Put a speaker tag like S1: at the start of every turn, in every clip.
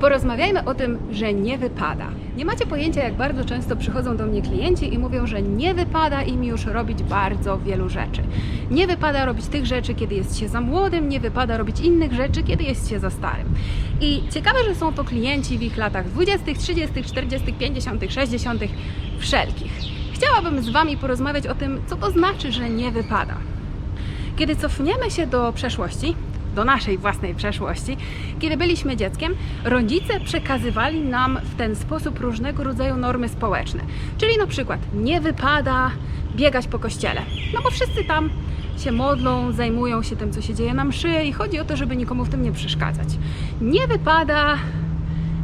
S1: Porozmawiajmy o tym, że nie wypada. Nie macie pojęcia, jak bardzo często przychodzą do mnie klienci i mówią, że nie wypada im już robić bardzo wielu rzeczy. Nie wypada robić tych rzeczy, kiedy jest się za młodym, nie wypada robić innych rzeczy, kiedy jest się za starym. I ciekawe, że są to klienci w ich latach 20., 30., 40., 50., 60., wszelkich. Chciałabym z Wami porozmawiać o tym, co to znaczy, że nie wypada. Kiedy cofniemy się do przeszłości, do naszej własnej przeszłości, kiedy byliśmy dzieckiem, rodzice przekazywali nam w ten sposób różnego rodzaju normy społeczne. Czyli na przykład nie wypada biegać po kościele, no bo wszyscy tam się modlą, zajmują się tym, co się dzieje na mszy i chodzi o to, żeby nikomu w tym nie przeszkadzać. Nie wypada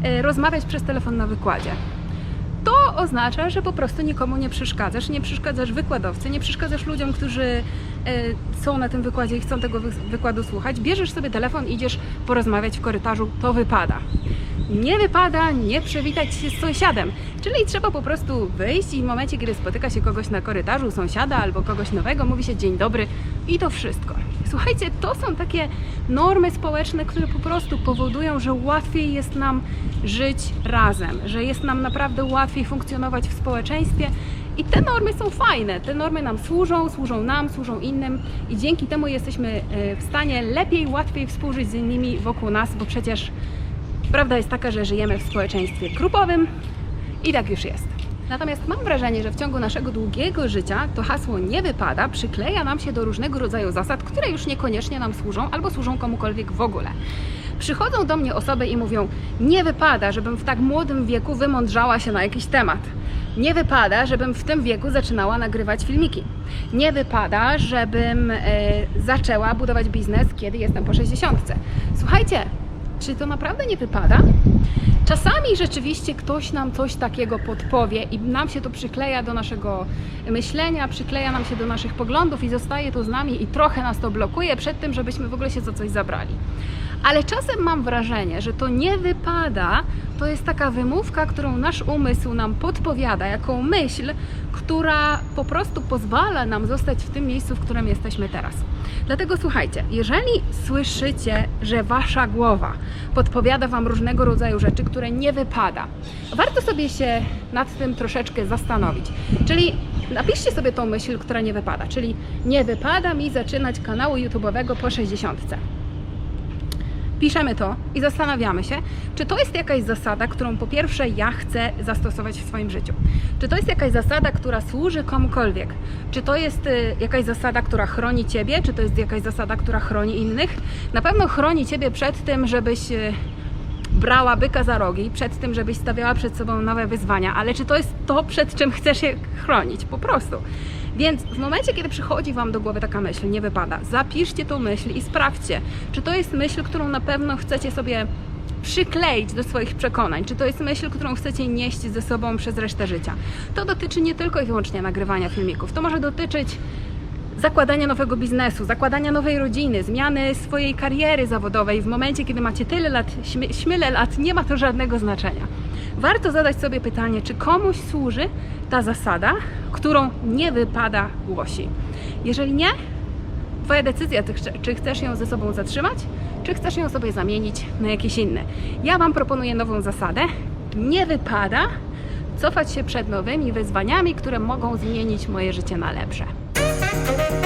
S1: e, rozmawiać przez telefon na wykładzie oznacza, że po prostu nikomu nie przeszkadzasz, nie przeszkadzasz wykładowcy, nie przeszkadzasz ludziom, którzy e, są na tym wykładzie i chcą tego wy- wykładu słuchać. Bierzesz sobie telefon, idziesz porozmawiać w korytarzu, to wypada. Nie wypada nie przywitać się z sąsiadem, czyli trzeba po prostu wyjść i w momencie, kiedy spotyka się kogoś na korytarzu, sąsiada albo kogoś nowego, mówi się dzień dobry i to wszystko. Słuchajcie, to są takie normy społeczne, które po prostu powodują, że łatwiej jest nam żyć razem, że jest nam naprawdę łatwiej funkcjonować w społeczeństwie. I te normy są fajne, te normy nam służą, służą nam, służą innym i dzięki temu jesteśmy e, w stanie lepiej, łatwiej współżyć z innymi wokół nas, bo przecież prawda jest taka, że żyjemy w społeczeństwie grupowym i tak już jest. Natomiast mam wrażenie, że w ciągu naszego długiego życia to hasło nie wypada przykleja nam się do różnego rodzaju zasad, które już niekoniecznie nam służą albo służą komukolwiek w ogóle. Przychodzą do mnie osoby i mówią: Nie wypada, żebym w tak młodym wieku wymądrzała się na jakiś temat. Nie wypada, żebym w tym wieku zaczynała nagrywać filmiki. Nie wypada, żebym e, zaczęła budować biznes, kiedy jestem po 60. Słuchajcie, czy to naprawdę nie wypada? Czasami rzeczywiście ktoś nam coś takiego podpowie i nam się to przykleja do naszego myślenia, przykleja nam się do naszych poglądów i zostaje to z nami i trochę nas to blokuje przed tym, żebyśmy w ogóle się za coś zabrali. Ale czasem mam wrażenie, że to nie wypada, to jest taka wymówka, którą nasz umysł nam podpowiada, jaką myśl, która po prostu pozwala nam zostać w tym miejscu, w którym jesteśmy teraz. Dlatego słuchajcie, jeżeli słyszycie, że wasza głowa podpowiada wam różnego rodzaju rzeczy, które nie wypada, warto sobie się nad tym troszeczkę zastanowić. Czyli napiszcie sobie tą myśl, która nie wypada, czyli nie wypada mi zaczynać kanału YouTube'owego po 60 piszemy to i zastanawiamy się, czy to jest jakaś zasada, którą po pierwsze ja chcę zastosować w swoim życiu. Czy to jest jakaś zasada, która służy komukolwiek? Czy to jest y, jakaś zasada, która chroni Ciebie? Czy to jest jakaś zasada, która chroni innych? Na pewno chroni Ciebie przed tym, żebyś y, brała byka za rogi, przed tym, żebyś stawiała przed sobą nowe wyzwania, ale czy to jest to, przed czym chcesz się chronić? Po prostu. Więc w momencie, kiedy przychodzi Wam do głowy taka myśl, nie wypada, zapiszcie tą myśl i sprawdźcie, czy to jest myśl, którą na pewno chcecie sobie przykleić do swoich przekonań, czy to jest myśl, którą chcecie nieść ze sobą przez resztę życia. To dotyczy nie tylko i wyłącznie nagrywania filmików, to może dotyczyć zakładania nowego biznesu, zakładania nowej rodziny, zmiany swojej kariery zawodowej w momencie, kiedy macie tyle lat, śmie- śmyle lat, nie ma to żadnego znaczenia. Warto zadać sobie pytanie, czy komuś służy ta zasada, którą nie wypada głosi. Jeżeli nie, Twoja decyzja, czy chcesz ją ze sobą zatrzymać, czy chcesz ją sobie zamienić na jakieś inne. Ja Wam proponuję nową zasadę. Nie wypada cofać się przed nowymi wyzwaniami, które mogą zmienić moje życie na lepsze.
S2: I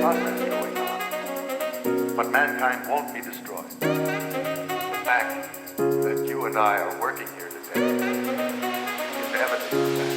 S2: process going on, but mankind won't be destroyed. The fact that you and I are working here today is evidence of that.